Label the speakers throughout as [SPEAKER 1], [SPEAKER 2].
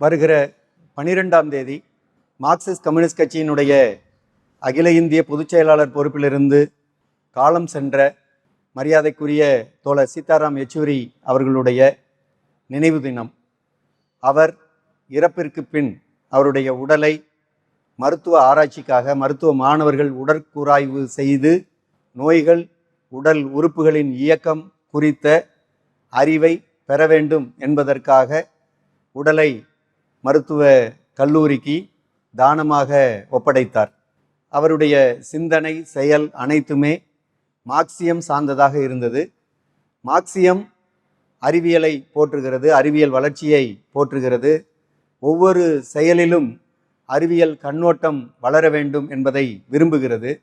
[SPEAKER 1] வருகிற பனிரெண்டாம் தேதி மார்க்சிஸ்ட் கம்யூனிஸ்ட் கட்சியினுடைய அகில இந்திய பொதுச் செயலாளர் பொறுப்பிலிருந்து காலம் சென்ற மரியாதைக்குரிய தோழர் சீதாராம் யெச்சூரி அவர்களுடைய நினைவு தினம். அவர் இறப்பிற்கு பின் அவருடைய உடலை மருத்துவ ஆராய்ச்சிக்காக மருத்துவ மாணவர்கள் உடற்கூராய்வு செய்து நோய்கள் உடல் உறுப்புகளின் இயக்கம் குறித்த அறிவை பெற வேண்டும் என்பதற்காக உடலை மருத்துவ கல்லூரிக்கு தானமாக ஒப்படைத்தார். அவருடைய சிந்தனை செயல் அனைத்துமே மார்க்சியம் சார்ந்ததாக இருந்தது. மார்க்சியம் அறிவியலை போற்றுகிறது அறிவியல் வளர்ச்சியை போற்றுகிறது. ஒவ்வொரு செயலிலும் அறிவியல் கண்ணோட்டம் வளர வேண்டும் என்பதை விரும்புகிறது.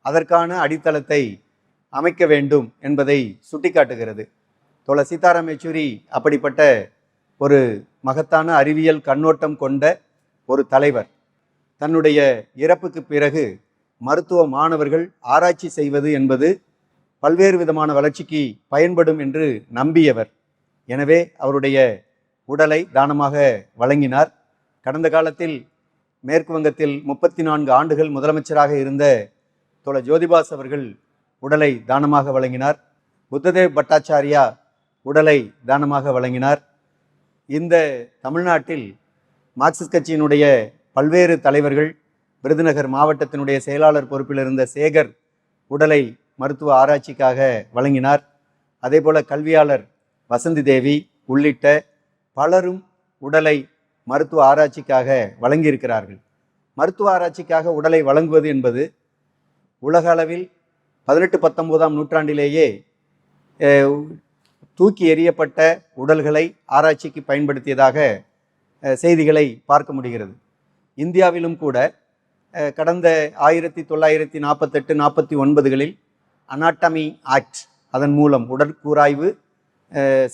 [SPEAKER 1] அதற்கான அடித்தளத்தை அமைக்க வேண்டும் என்பதை சுட்டிக்காட்டுகிறது. தோழ சீதாராம் யெச்சூரி அப்படிப்பட்ட ஒரு மகத்தான அறிவியல் கண்ணோட்டம் கொண்ட ஒரு தலைவர். தன்னுடைய இறப்புக்கு பிறகு மருத்துவ மாணவர்கள் ஆராய்ச்சி செய்வது என்பது பல்வேறு விதமான வளர்ச்சிக்கு பயன்படும் என்று நம்பியவர். எனவே அவருடைய உடலை தானமாக வழங்கினார். கடந்த காலத்தில் மேற்கு வங்கத்தில் முப்பத்தி நான்கு ஆண்டுகள் முதலமைச்சராக இருந்த தோழ ஜோதிபாஸ் அவர்கள் உடலை தானமாக வழங்கினார். புத்ததேவ் பட்டாச்சாரியா உடலை தானமாக வழங்கினார். இந்த தமிழ்நாட்டில் மார்க்சிஸ்ட் கட்சியினுடைய பல்வேறு தலைவர்கள் விருதுநகர் மாவட்டத்தினுடைய செயலாளர் பொறுப்பில் இருந்த சேகர் உடலை மருத்துவ ஆராய்ச்சிக்காக வழங்கினார். அதேபோல கல்வியாளர் வசந்தி தேவி உள்ளிட்ட பலரும் உடலை மருத்துவ ஆராய்ச்சிக்காக வழங்கியிருக்கிறார்கள். மருத்துவ ஆராய்ச்சிக்காக உடலை வழங்குவது என்பது உலக அளவில் பதினெட்டு பத்தொன்பதாம் நூற்றாண்டிலேயே தூக்கி எறியப்பட்ட உடல்களை ஆராய்ச்சிக்கு பயன்படுத்தியதாக செய்திகளை பார்க்க முடிகிறது. இந்தியாவிலும் கூட கடந்த ஆயிரத்தி தொள்ளாயிரத்தி நாற்பத்தெட்டு நாற்பத்தி ஒன்பதுகளில் அனாட்டமி ஆக்ட் அதன் மூலம் உடற்கூராய்வு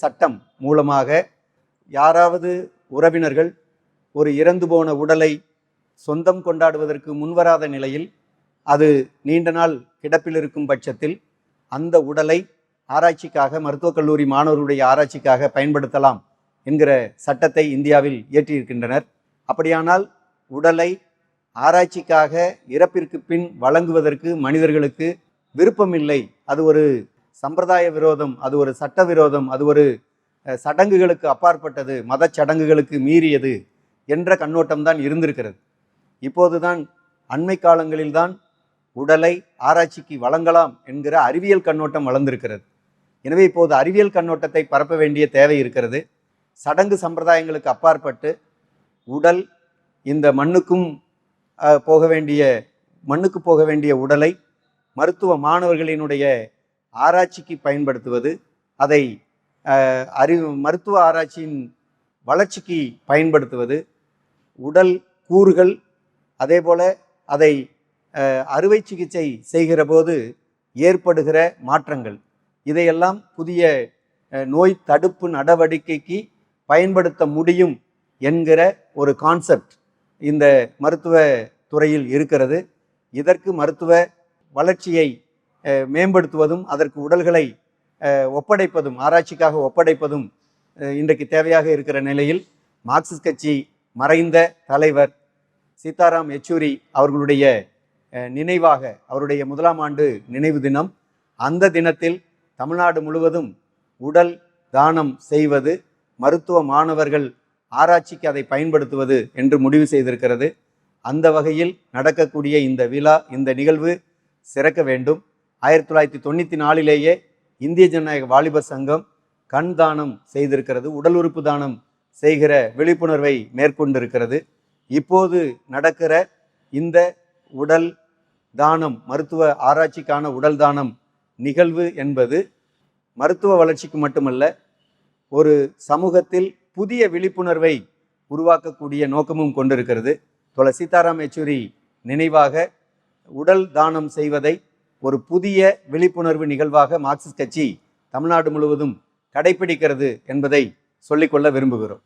[SPEAKER 1] சட்டம் மூலமாக யாராவது உறவினர்கள் ஒரு இறந்து போன உடலை சொந்தம் கொண்டாடுவதற்கு முன்வராத நிலையில் அது நீண்ட நாள் கிடப்பில் இருக்கும் பட்சத்தில் அந்த உடலை ஆராய்ச்சிக்காக மருத்துவக் கல்லூரி மாணவர்களுடைய ஆராய்ச்சிக்காக பயன்படுத்தலாம் என்கிற சட்டத்தை இந்தியாவில் இயற்றியிருக்கின்றனர். அப்படியானால் உடலை ஆராய்ச்சிக்காக இறப்பிற்கு பின் வழங்குவதற்கு மனிதர்களுக்கு விருப்பமில்லை. அது ஒரு சம்பிரதாய விரோதம் அது ஒரு சட்ட விரோதம் அது ஒரு சடங்குகளுக்கு அப்பாற்பட்டது மதச் சடங்குகளுக்கு மீறியது என்ற கண்ணோட்டம் தான் இருந்திருக்கிறது. இப்போதுதான் அண்மை காலங்களில்தான் உடலை ஆராய்ச்சிக்கு வழங்கலாம் என்கிற அறிவியல் கண்ணோட்டம் வளர்ந்திருக்கிறது. எனவே இப்போது அறிவியல் கண்ணோட்டத்தை பரப்ப வேண்டிய தேவை இருக்கிறது. சடங்கு சம்பிரதாயங்களுக்கு அப்பாற்பட்டு உடல் இந்த மண்ணுக்கும் போக வேண்டிய மண்ணுக்கு போக வேண்டிய உடலை மருத்துவ மாணவர்களினுடைய ஆராய்ச்சிக்கு பயன்படுத்துவது அதை அறிவு மருத்துவ ஆராய்ச்சியின் வளர்ச்சிக்கு பயன்படுத்துவது உடல் கூறுகள் அதே போல் அதை அறுவை சிகிச்சை செய்கிற போது ஏற்படுகிற மாற்றங்கள். இதையெல்லாம் புதிய நோய் தடுப்பு நடவடிக்கைக்கு பயன்படுத்த முடியும் என்கிற ஒரு கான்செப்ட் இந்த மருத்துவ துறையில் இருக்கிறது. இதற்கு மருத்துவ வளர்ச்சியை மேம்படுத்துவதும் அதற்கு உடல்களை ஒப்படைப்பதும் ஆராய்ச்சிக்காக ஒப்படைப்பதும் இன்றைக்கு தேவையாக இருக்கிற நிலையில் மார்க்சிஸ்ட் கட்சி மறைந்த தலைவர் சீதாராம் யெச்சூரி அவர்களுடைய நினைவாக அவருடைய முதலாம் ஆண்டு நினைவு தினம் அந்த தினத்தில் தமிழ்நாடு முழுவதும் உடல் தானம் செய்வது மருத்துவ மாணவர்கள் ஆராய்ச்சிக்கு அதை பயன்படுத்துவது என்று முடிவு செய்திருக்கிறது. அந்த வகையில் நடக்கக்கூடிய இந்த விழா இந்த நிகழ்வு சிறக்க வேண்டும். ஆயிரத்தி தொள்ளாயிரத்தி தொண்ணூற்றி நாலிலேயே இந்திய ஜனநாயக வாலிபர் சங்கம் கண் தானம் செய்திருக்கிறது. உடல் உறுப்பு தானம் செய்கிற விழிப்புணர்வை மேற்கொண்டிருக்கிறது. இப்போது நடக்கிற இந்த உடல் தானம் மருத்துவ ஆராய்ச்சிக்கான உடல் தானம் நிகழ்வு என்பது மருத்துவ வளர்ச்சிக்கு மட்டுமல்ல ஒரு சமூகத்தில் புதிய விழிப்புணர்வை உருவாக்கக்கூடிய நோக்கமும் கொண்டிருக்கிறது. தொலை சீதாராம் யெச்சூரி நினைவாக உடல் தானம் செய்வதை ஒரு புதிய விழிப்புணர்வு நிகழ்வாக மார்க்சிஸ்ட் கட்சி தமிழ்நாடு முழுவதும் கடைபிடிக்கிறது என்பதை சொல்லிக்கொள்ள விரும்புகிறோம்.